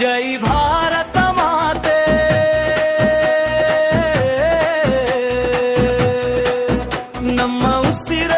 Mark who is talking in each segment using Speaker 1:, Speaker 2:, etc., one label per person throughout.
Speaker 1: ಜೈ ಭಾರತ ಮಾತೆ. ನಮ್ಮ
Speaker 2: ಉಸಿರ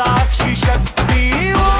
Speaker 2: సాక్షి శక్తి ఓ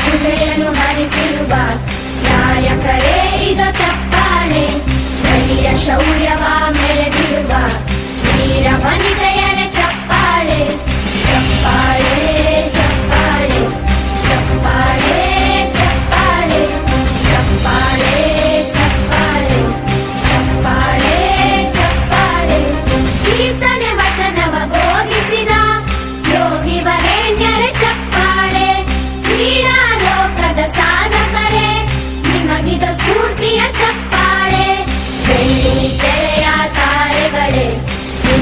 Speaker 2: ಸುಧೆಯನ್ನು ಹರಿಸಿರುವ ನಾಯಕರೇ ಇದ ಚಪ್ಪ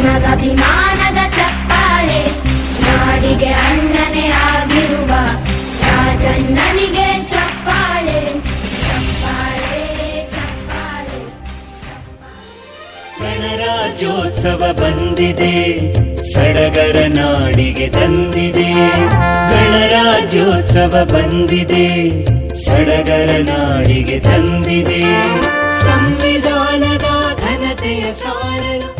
Speaker 2: ಅಭಿಮಾನದ ಚಪ್ಪಾಳೆ. ನಾಡಿಗೆ ಅಣ್ಣನೆ ಆಗಿರುವ ರಾಜಣ್ಣನಿಗೆ ಚಪ್ಪಾಳೆ. ಚಪ್ಪಾಳೆ ಚಪ್ಪಾಳೆ
Speaker 3: ಗಣರಾಜ್ಯೋತ್ಸವ ಬಂದಿದೆ. ಸಡಗರ ನಾಡಿಗೆ ತಂದಿದೆ. ಗಣರಾಜ್ಯೋತ್ಸವ ಬಂದಿದೆ. ಸಡಗರ ನಾಡಿಗೆ ತಂದಿದೆ. ಸಂವಿಧಾನದ ಘನತೆಯ ಸಾರಲು